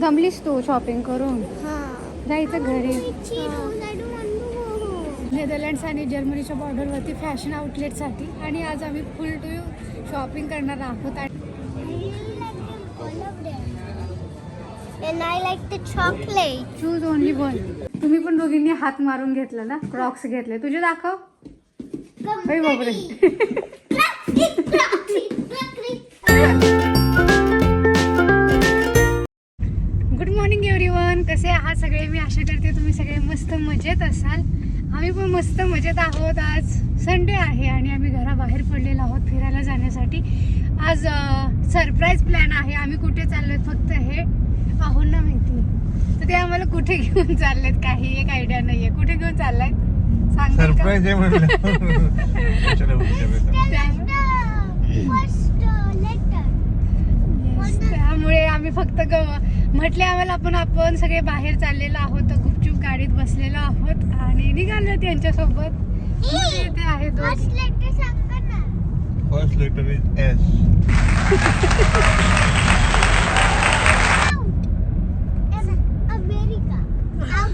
दमलीस तू shopping करून? हा. जायचं घरी. नेदरलँड्स आणि जर्मनीच्या बॉर्डरवरती फॅशन आउटलेटसाठी आणि आज आम्ही फुल टू शॉपिंग करणार आहोत. आणि And I like the chocolate. Choose only one तुम्ही पण दोघींनी हात मारून घेतला ना? क्रॉक्स घेतले. तुझे दाखव. बापरे. आहात सगळे. मी आशा करते तुम्ही सगळे मस्त मजेत असाल. आम्ही पण मस्त मजेत आहोत. आज संडे आहे आणि आम्ही घराबाहेर पडलेलो आहोत फिरायला जाण्यासाठी. आज सरप्राईज प्लॅन आहे. आम्ही कुठे चाललोय फक्त हे आहोंना माहिती. तर ते आम्हाला कुठे घेऊन चाललेत काही एक आयडिया नाहीये. कुठे घेऊन चाललाय सांग सरप्राईज आहे uh. त्यामुळे आम्ही फक्त ग- म्हटले आम्हाला आपण आपण सगळे बाहेर चाललेलो आहोत तर गुपचूप गाडीत बसलेलो आहोत आणि निघालो त्यांच्यासोबत म्हणजे ते आहे. First letter is S.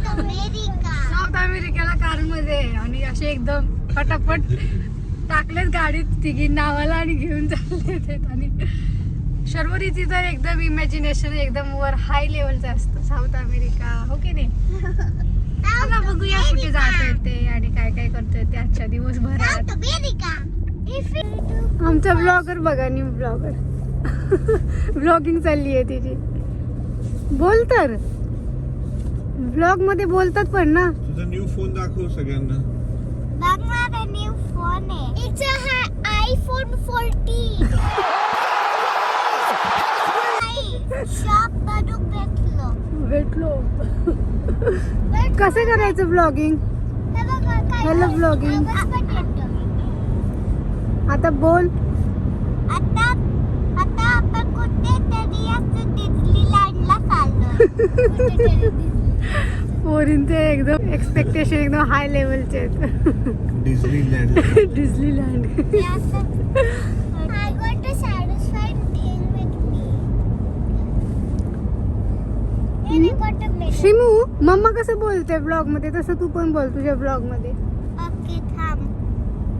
South अमेरिकेला कारमध्ये आणि असे एकदम पटापट टाकलेत गाडीत तिघी नावाला आणि घेऊन चालले ते शर्वरीची तर एकदम इमॅजिनेशन एकदम वर हाय लेवलचं असतं साऊथ अमेरिका हो की नाही? चला बघूया कुठे जात ते आणि काय काय करतोय ते आजच्या दिवसभरात. आमचा ब्लॉगर बघा न्यू ब्लॉगर ब्लॉगिंग चालली आहे तिची. बोल तर. ब्लॉगमध्ये बोलतात पण ना. तुझा न्यू फोन दाखव सगळ्यांना. बघणार न्यू फोन आहे. इट्स अ आयफोन 14 कसं करायचं ब्लॉगिंग हे पण येतो. आता बोल. आता आता आपण कुठे तरी असं डिझनीलँडला चाललो पोरींचे एकदम एक्सपेक्टेशन एकदम हाय लेवलचे आहेत. डिझनीलँड. डिझनीलँड शिमू मम्मा कसं बोलते ब्लॉगमध्ये तसं तू पण बोल तुझ्या ब्लॉगमध्ये ओके थांब.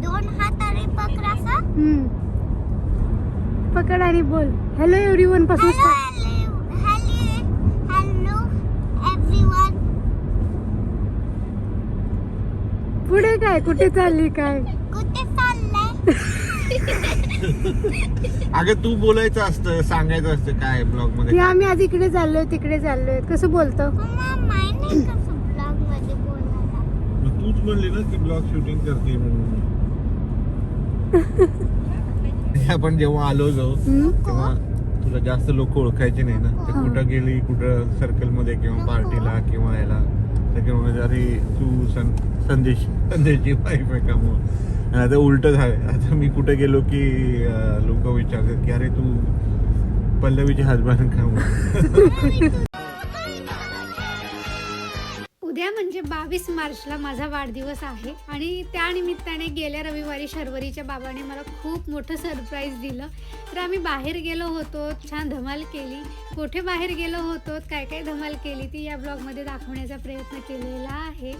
दोन हाताने हम्म. पकड आणि बोल. हॅलो एव्हरी वनपासून हॅलो एव्हरीवन पुढे काय? कुठे चालली काय? कुठे चाललंय? अगं तू बोलायचं असतं सांगायचं असतं काय ब्लॉग की मध्ये आम्ही आज इकडे चाललोय तिकडे चाललोय. कसं बोलतो? मग तूच म्हणली ना की ब्लॉग शूटिंग करते म्हणून. आपण जेव्हा आलो जो हम्म? तेव्हा तुला जास्त लोक ओळखायचे नाही ना. ते हा. कुठं गेली कुठं सर्कलमध्ये किंवा पार्टीला किंवा याला. सेकंड म्हणजे अरे तू सं संदेश संदेशची वाईफ आहे का मग? आणि आता उलट झालं आता मी कुठे गेलो की लोक विचारतात की अरे तू पल्लवीचे हजबंड का मग? म्हणजे बावीस मार्चला माझा वाढदिवस आहे. आणि त्यानिमित्ताने गेल्या रविवारी शर्वरीच्या बाबाने मला खूप मोठं सरप्राईज दिलं. तर आम्ही बाहेर गेलो होतो छान धमाल केली. कुठे बाहेर गेलो होतो काय काय धमाल केली ती या ब्लॉगमध्ये दाखवण्याचा प्रयत्न केलेला आहे.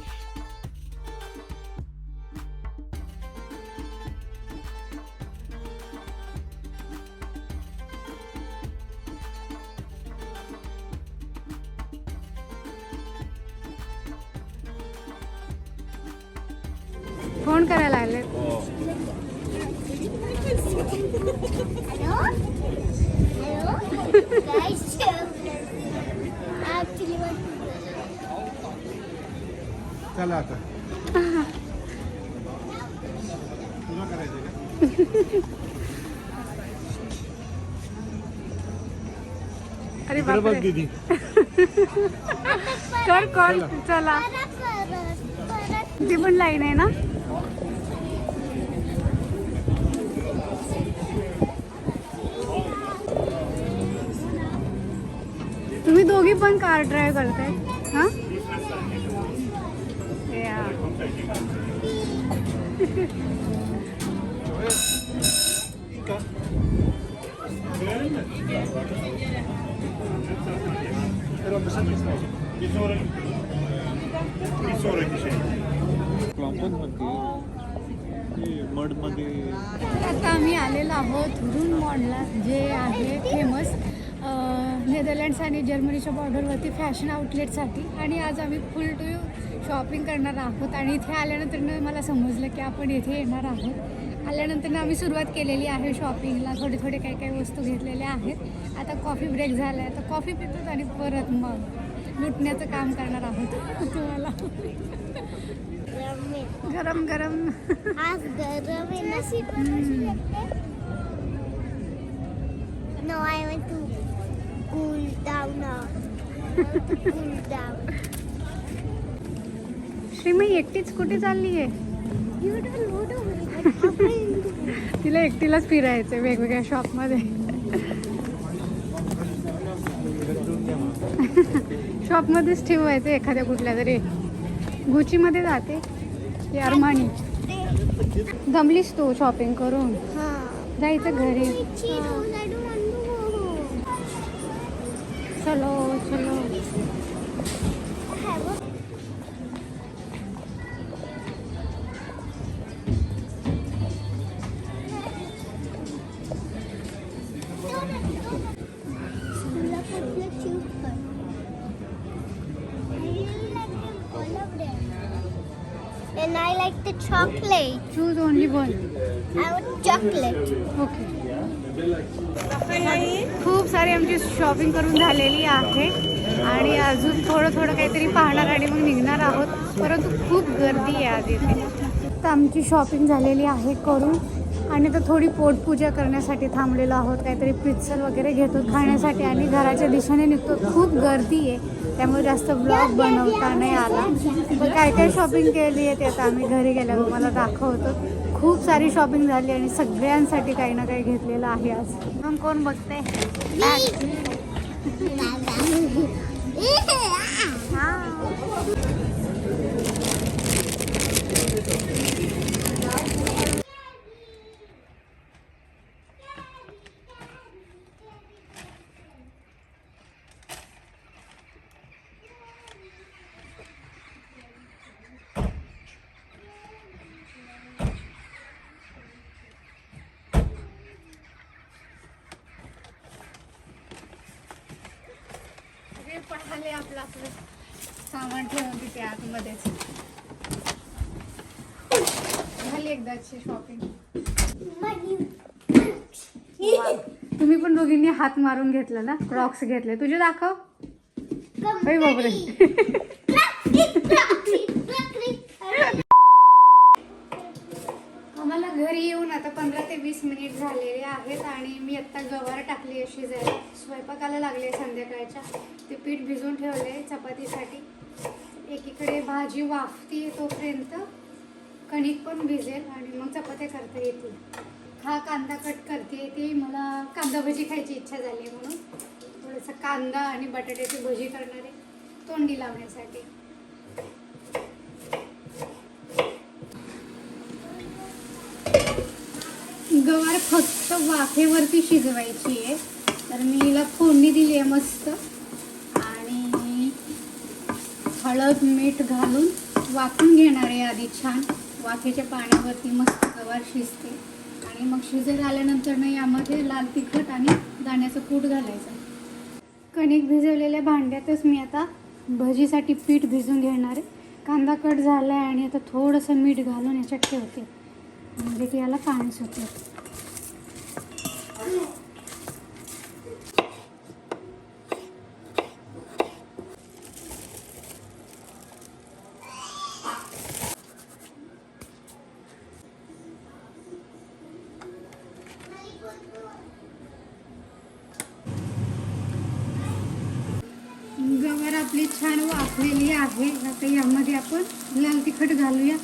चला आता. तुला करायचं अरे बापरे. दीदी. कर कॉल चला. ती पण लाईन आहे ना? पण कार ड्राईव्ह करताय? हा? तर आता आम्ही आलेलो आहोत हुरून मॉडला जे आहे फेमस नेदरलँड्स आणि जर्मनीच्या बॉर्डरवरती फॅशन आउटलेटसाठी आणि आज आम्ही फुल टू शॉपिंग करणार आहोत. आणि इथे आल्यानंतर मला समजलं की आपण इथे येणार आहोत. आल्यानंतर आम्ही सुरुवात केलेली आहे शॉपिंगला थोडे थोडे काही काही वस्तू घेतलेल्या आहेत. आता कॉफी ब्रेक झाला आहे. तर कॉफी पितो आणि परत मग लुटण्याचं काम करणार आहोत. तुम्हाला. गरम गरम. आज गरम आहे ना I want to cool down now. cool down. Shrimayi एकटीच कुठे चालली आहे? You don't know the way, but आपण तिला एकटीलाच फिरायचं वेगवेगळ्या शॉपमध्ये शॉपमध्येच ठेवायचं एखाद्या कुठल्या तरी. गुचीमध्ये जाते की अरमानी. दमलीस तू शॉपिंग करून. हा. जायचं घरी. Cheetos, I don't চলো চলো And I like the chocolate. Choose only one. I want chocolate. Okay. खूप सारी आमची शॉपिंग करून झालेली आहे. आणि अजून थोडं थोडं काहीतरी पाहणार आणि मग निघणार आहोत. परंतु खूप गर्दी आहे आज इथे. तर आमची शॉपिंग झालेली आहे करून. आणि तर थोडी पोटपूजा करण्यासाठी थांबलेलो आहोत. काहीतरी पिझ्झल वगैरे घेतो खाण्यासाठी. आणि घराच्या दिशेने निघतो. खूप गर्दी आहे. त्यामुळे जास्त ब्लॉग बनवता नाही आला. पण काय काय शॉपिंग केली आहे ते आता आम्ही घरी गेल्यावर तुम्हाला दाखवतो. खूप सारी शॉपिंग झाली आणि सगळ्यांसाठी काही ना काही घेतलेलं आहे आज. मग कोण बघते? सगळे पळाले आपलं आपलं सामान ठेवून तिथे आतमध्येच. झाली एकदाची शॉपिंग तुम्ही पण दोघींनी हात मारून घेतला ना क्रॉक्स घेतले. तुझे दाखव. बाई बापरे आम्हाला घरी येऊन आता पंधरा ते वीस मिनिट झालेले आहेत आणि मी आत्ता गवार टाकली आहे शिजायला स्वयंपाकाला लागले संध्याकाळच्या. ते पीठ भिजवून ठेवले चपातीसाठी. एकीकडे भाजी वाफती तोपर्यंत कणिक पण भिजेल आणि मग चपात्या करता येतील. हा कांदा कट करते ते मला कांदा भजी खायची इच्छा झाली आहे म्हणून. थोडंसं कांदा आणि बटाट्याची भजी करणारे तोंडी लावण्यासाठी. गवार फक्त वाफेवरती शिजवायची आहे. तर मी हिला फोडणी दिली आहे मस्त. आणि हळद मीठ घालून वाफून घेणार आहे आधी छान. वाफेच्या पाण्यावरती मस्त गवार शिजते. आणि मग शिजत आल्यानंतर ना यामध्ये लाल तिखट आणि दाण्याचं कूट घालायचं. कणिक भिजवलेल्या भांड्यातच मी आता भजीसाठी पीठ भिजून घेणार आहे. कांदा कट झाला आहे आणि आता थोडंसं मीठ घालून याच्यात ठेवते. म्हणजे की याला पाणी सुटेल गवार आपली छान वाफलेली आहे. आता यामध्ये आपण लाल तिखट घालूया.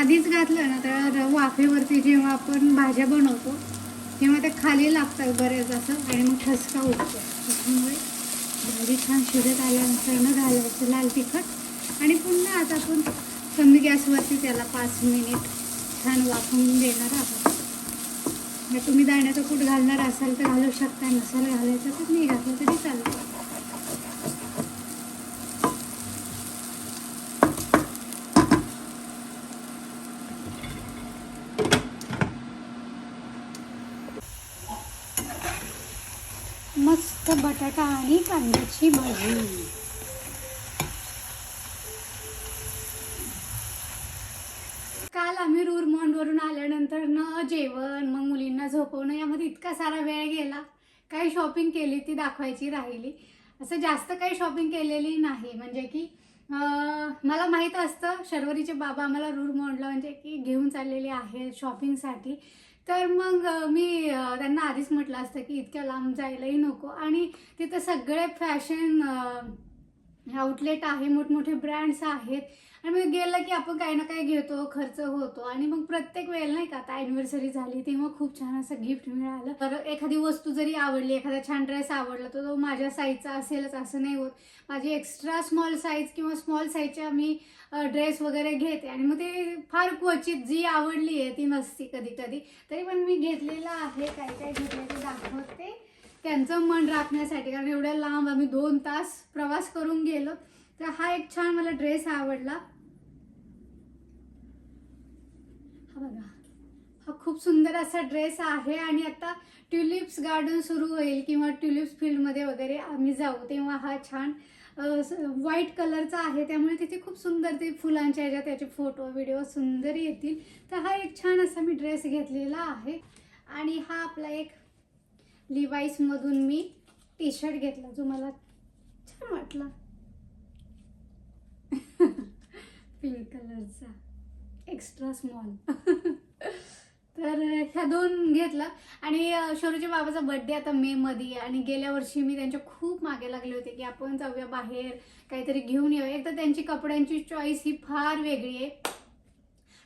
आधीच घातलं ना तर वाफेवरती जेव्हा आपण भाज्या बनवतो तेव्हा त्या खाली लागतात बरेच असं आणि मग ठसका उठतो त्याच्यामुळे भाजी छान शिजत आल्यानंतर न घालायचं लाल तिखट. आणि पुन्हा आता आपण कमी गॅसवरती त्याला पाच मिनिट छान वाफवून देणार आहोत. जर तुम्ही दाण्याचं कूट घालणार असाल तर घालू शकता नसाल घालायचं तर नाही घातलं तरी चालतं. मस्त बटाटा आणि कांद्याची भाजी. काल आम्ही रूरमॉन्डवरून आल्यानंतर न जेवण मग मुलींना झोपवणं यामध्ये इतका सारा वेळ गेला. काही शॉपिंग केली ती दाखवायची राहिली. असं जास्त काही शॉपिंग केलेली नाही. म्हणजे की मला माहीत असतं शर्वरीचे बाबा आम्हाला रूरमॉन्डला म्हणजे की घेऊन चाललेले आहेत शॉपिंगसाठी तर मग मी त्यांना आधीच म्हटलं असतं की इतक्या लांब जायलाही नको. आणि तिथं सगळे फॅशन आउटलेट आहे मोठमोठे ब्रँड्स आहेत. आणि मग गेलं की आपण काही ना काही घेतो खर्च होतो. आणि मग प्रत्येक वेळेला नाही का आता अॅनिव्हर्सरी झाली तेव्हा खूप छान असं गिफ्ट मिळालं. तर एखादी वस्तू जरी आवडली एखादा छान ड्रेस आवडला तर तो माझ्या साईजचा असेलच असं नाही होत. माझी एक्स्ट्रा स्मॉल साईज किंवा स्मॉल साईजच्या मी ड्रेस वगैरे घेते. आणि मग ते फार क्वचित जी आवडली आहे ती नसती कधी कधी तरी पण मी घेतलेलं आहे काही काही घेतलं ते दाखवते. त्यांचं मन राखण्यासाठी कारण एवढ्या लांब आम्ही दोन तास प्रवास करून गेलो. तर हा एक छान मला ड्रेस आवडला. हा बघा. हा खूप सुंदर असा ड्रेस आहे आणि आता ट्युलिप्स गार्डन सुरू होईल किंवा ट्युलिप्स फील्डमध्ये वगैरे आम्ही जाऊ तेव्हा हा छान व्हाईट कलरचा आहे. त्यामुळे तिथे खूप सुंदर ते फुलांच्या ह्याच्यात त्याचे फोटो व्हिडिओ सुंदर येतील. तर हा एक छान असा मी ड्रेस घेतलेला आहे. आणि हा आपला एक लिवाईसमधून मी टी शर्ट घेतला जो मला छान वाटला. पिंक कलरचा एक्स्ट्रा स्मॉल तर ह्या दोन घेतला. आणि अं, बाबाचा बर्थडे आता मे मध्ये आहे. आणि गेल्या वर्षी मी त्यांच्या खूप मागे लागले होते की आपण जाऊया बाहेर काहीतरी घेऊन येऊया. एक तर त्यांची कपड्यांची चॉईस ही फार वेगळी आहे.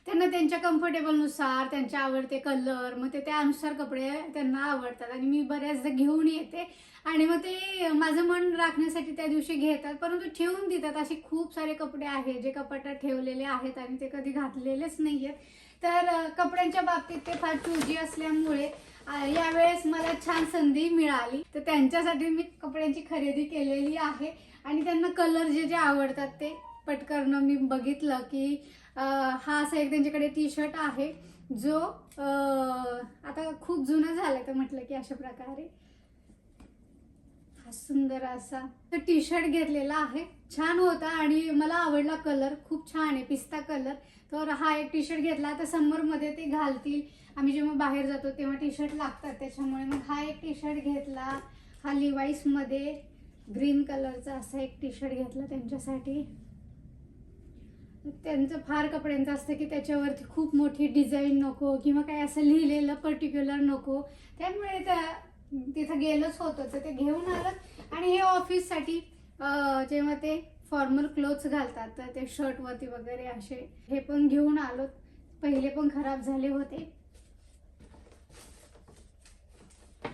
त्यांना त्यांच्या कम्फर्टेबलनुसार त्यांचे आवडते कलर मग ते त्यानुसार कपडे त्यांना आवडतात. आणि मी बऱ्याचदा घेऊन येते. आणि मग ते माझं मन राखण्यासाठी त्या दिवशी घेतात. परंतु ठेवून देतात असे खूप सारे कपडे आहेत जे कपाटात ठेवलेले आहेत आणि ते कधी घातलेलेच नाही आहेत तर कपड्यांच्या बाबतीत ते फार चुजी असल्यामुळे यावेळेस मला छान संधी मिळाली. तर त्यांच्यासाठी मी कपड्यांची खरेदी केलेली आहे. आणि त्यांना कलर जे जे आवडतात ते पटकन मी बघितलं की हा असा एक त्यांच्याकडे टी शर्ट आहे जो आता खूप जुना झालाय तर म्हटलं की अशा प्रकारे. हा सुंदर असा तर टी शर्ट घेतलेला आहे. छान होता आणि मला आवडला कलर खूप छान आहे पिस्ता कलर तर हा एक टी शर्ट घेतला. तर समरमध्ये ते घालतील. आम्ही जेव्हा बाहेर जातो तेव्हा टी शर्ट लागतात. त्याच्यामुळे मग हा एक टी शर्ट घेतला. हा लिवाईसमध्ये ग्रीन कलरचा असा एक टी शर्ट घेतला त्यांच्यासाठी. त्यांचं फार कपड्यांचं असतं की त्याच्यावरती खूप मोठी डिझाईन नको किंवा काय असं लिहिलेलं पर्टिक्युलर नको. त्यामुळे त्या तिथं गेलंच होतं. तर ते घेऊन आलं. आणि हे ऑफिससाठी जेव्हा ते फॉर्मल क्लोथ्स घालतात तर ते शर्टवरती वगैरे असे हे पण घेऊन आलो. पहिले पण खराब झाले होते.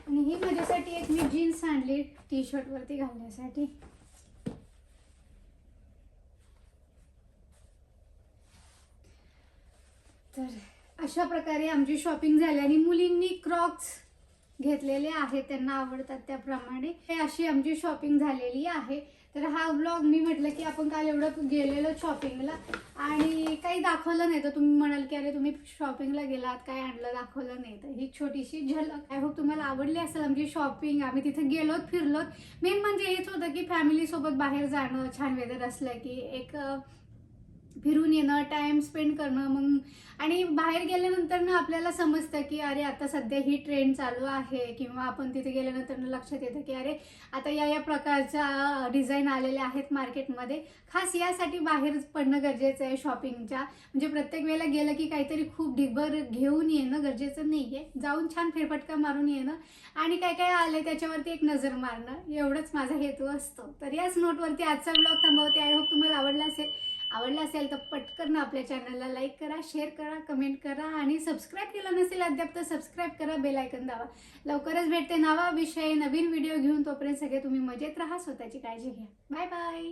आणि ही माझ्यासाठी एक मी जीन्स आणली टी शर्टवरती घालण्यासाठी. तर अशा प्रकारे आमची शॉपिंग झाली आणि मुलींनी क्रॉक्स घेतलेले आहेत त्यांना आवडतात त्याप्रमाणे. हे अशी आमची शॉपिंग झालेली आहे. तर हा ब्लॉग मी म्हटलं की आपण काल एवढं गेलेलो शॉपिंगला आणि काही दाखवलं नाही. तर तुम्ही म्हणाल की अरे तुम्ही शॉपिंगला गेलात काय आणलं दाखवलं नाही. तर ही छोटीशी झलक. आय होप तुम्हाला आवडली असेल आमची शॉपिंग आम्ही तिथे गेलोत फिरलोत. मेन म्हणजे हेच होतं की फॅमिलीसोबत बाहेर जाणं छान वेदर असलं की एक फिरून येणं टाइम स्पेंड करणं मग आणि बाहेर गेल्यानंतर ना आपल्याला समजतं की अरे आता सध्या ही ट्रेंड चालू आहे किंवा आपण तिथे गेल्यानंतर ना लक्षात येतं की अरे आता या या प्रकारच्या डिझाईन आलेल्या आहेत मार्केटमध्ये खास यासाठी बाहेर पडणं गरजेचं आहे शॉपिंगच्या म्हणजे प्रत्येक वेळेला गेलं की काहीतरी खूप ढिगभर घेऊन येणं गरजेचं नाही आहे जाऊन छान फेरफटका मारून येणं आणि काय काय आले त्याच्यावरती एक नजर मारणं. एवढंच माझा हेतू असतो. तर याच नोटवरती आजचा ब्लॉग थांबवते. आय होप तुम्हाला आवडला असेल. आवडला असेल तर पटकन आपल्या चॅनलला लाईक करा शेअर करा कमेंट करा आणि सबस्क्राईब केलं नसेल अद्याप तर सबस्क्राईब करा बेलायकन दावा लवकरच भेटते नवा विषय नवीन व्हिडिओ घेऊन. तोपर्यंत सगळे तुम्ही मजेत राहा स्वतःची काळजी घ्या. Bye bye.